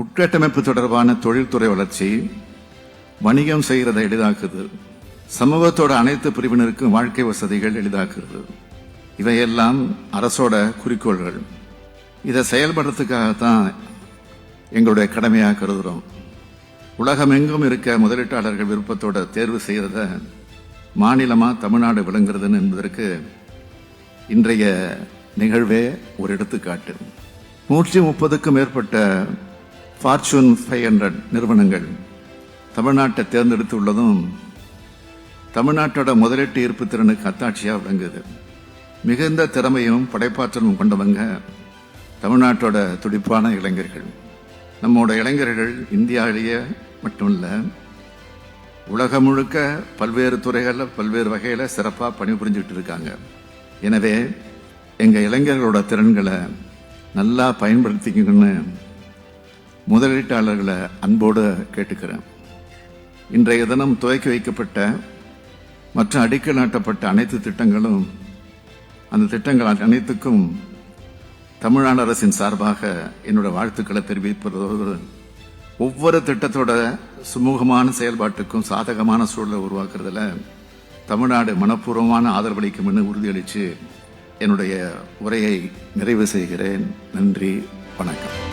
உட்கட்டமைப்பு தொடர்பான தொழில்துறை வளர்ச்சி வணிகம் செய்கிறதை எளிதாக்குது. சமூகத்தோட அனைத்து பிரிவினருக்கும் வாழ்க்கை வசதிகள் எளிதாக்குறது இவையெல்லாம் அரசோட குறிக்கோள்கள். இதை செயல்படுறதுக்காகத்தான் எங்களுடைய கடமையாக கருதுகிறோம் உலகமெங்கும் இருக்க முதலீட்டாளர்கள் விருப்பத்தோட தேர்வு செய்கிறத மாநிலமாக தமிழ்நாடு விளங்குறதுன்னு என்பதற்கு இன்றைய நிகழ்வே ஒரு எடுத்துக்காட்டு. நூற்றி முப்பதுக்கும் மேற்பட்ட ஃபார்ச்சூன் ஃபைவ் ஹண்ட்ரட் நிறுவனங்கள் தமிழ்நாட்டை தேர்ந்தெடுத்துள்ளதும் தமிழ்நாட்டோட முதலீட்டு ஈர்ப்பு திறனுக்கு அத்தாட்சியாக விளங்குது. மிகுந்த திறமையும் படைப்பாற்றலும் கொண்டவங்க தமிழ்நாட்டோட துடிப்பான இளைஞர்கள். நம்மோட இளைஞர்கள் இந்தியாவிலேயே மட்டுமல்ல உலகம் முழுக்க பல்வேறு துறைகளில் பல்வேறு வகையில் சிறப்பாக பணிபுரிஞ்சுட்டு இருக்காங்க. எனவே எங்கள் இளைஞர்களோட திறன்களை நல்லா பயன்படுத்திக்கணும்னு முதலீட்டாளர்களை அன்போடு கேட்டுக்கிறேன். இன்றைய தினம் துவக்கி வைக்கப்பட்ட மற்ற அடிக்கல் நாட்டப்பட்ட அனைத்து திட்டங்களும் அந்த திட்டங்கள் அனைத்துக்கும் தமிழ்நாடு அரசின் சார்பாக என்னோட வாழ்த்துக்களை தெரிவிப்பதோடு ஒவ்வொரு திட்டத்தோட சுமூகமான செயல்பாட்டுக்கும் சாதகமான சூழலை உருவாக்குறதுல தமிழ்நாடு மனப்பூர்வமான ஆதரவளிக்கும்னு உறுதியளித்து என்னுடைய உரையை நிறைவு செய்கிறேன். நன்றி வணக்கம்.